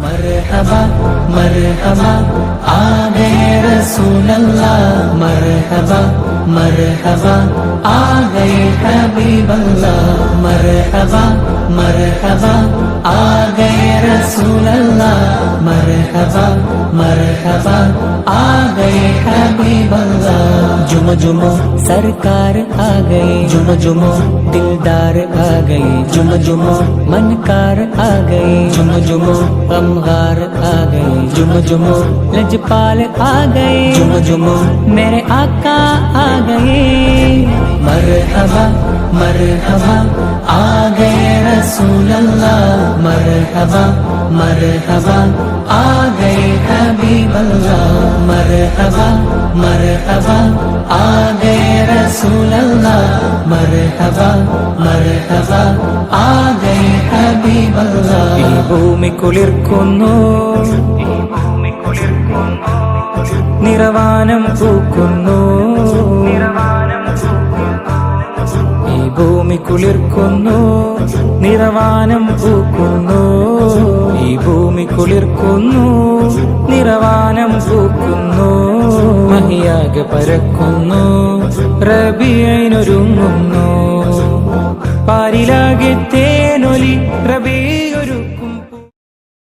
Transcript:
مرحبا مرحبا آ گئے رسول اللہ مرحبا مرحبا آ گئے حبیب اللہ مرحبا مرحبا آ گئے رسول اللہ مرحبا مرحبا آ گئے حبیب اللہ جمع جمع سرکار آ گئے جمع جمع دلدار آ گئے جمع جمع منکار जुम जुम कमगार आ गए जुम जुमो लजपाल आ गए जुम जुमो मेरे आका आ गए। मर हवा मर हवा आ गए रसूल अल्लाह मर हवा मर हवा आ गए हबीब अल्लाह मर हवा मर हवा आ गए रसूल अल्लाह मर हवा मर हवा ഈ ഭൂമി കുളിർക്കുന്നു. നിറവാനം പൂക്കുന്നു. ഈ ഭൂമി കുളിർക്കുന്നു. നിറവാനം പൂക്കുന്നു. ഈ ഭൂമി കുളിർക്കുന്നു. നിറവാനം പൂക്കുന്നു. മഹിയാകെ പരക്കുന്നു. റബിയനൊരുങ്ങുന്നു te